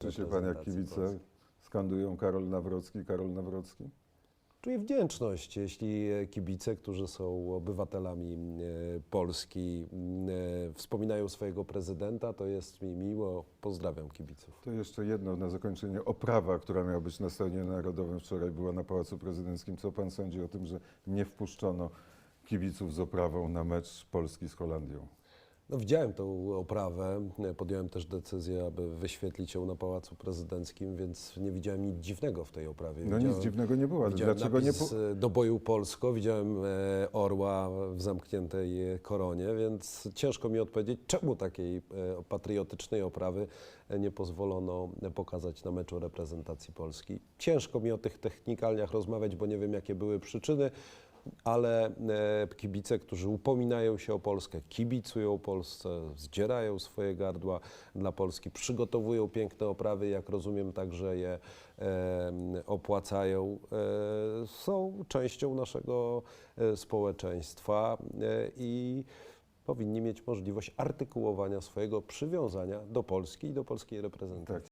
Czy się pan jak kibice Polski. skandują Karol Nawrocki, Karol Nawrocki? Czuję wdzięczność, jeśli e, kibice, którzy są obywatelami e, Polski, e, wspominają swojego prezydenta, to jest mi miło. Pozdrawiam kibiców. To jeszcze jedno na zakończenie. Oprawa, która miała być na Stadionie Narodowym wczoraj była na Pałacu Prezydenckim. Co pan sądzi o tym, że nie wpuszczono kibiców z oprawą na mecz Polski z Holandią? No, widziałem tą oprawę, podjąłem też decyzję, aby wyświetlić ją na Pałacu Prezydenckim, więc nie widziałem nic dziwnego w tej oprawie. No nic Widziałem- dziwnego nie było. Dlaczego nie po... e, do boju Polsko, widziałem e, orła w zamkniętej koronie, więc ciężko mi odpowiedzieć, czemu takiej e, patriotycznej oprawy nie pozwolono pokazać na meczu reprezentacji Polski. Ciężko mi o tych technikaliach rozmawiać, bo nie wiem, jakie były przyczyny, ale e, kibice, którzy upominają się o Polskę, kibicują Polsce, zdzierają swoje gardła dla Polski, przygotowują piękne oprawy, jak rozumiem, także je e, opłacają, e, są częścią naszego społeczeństwa i powinni mieć możliwość artykułowania swojego przywiązania do Polski i do polskiej reprezentacji. Tak.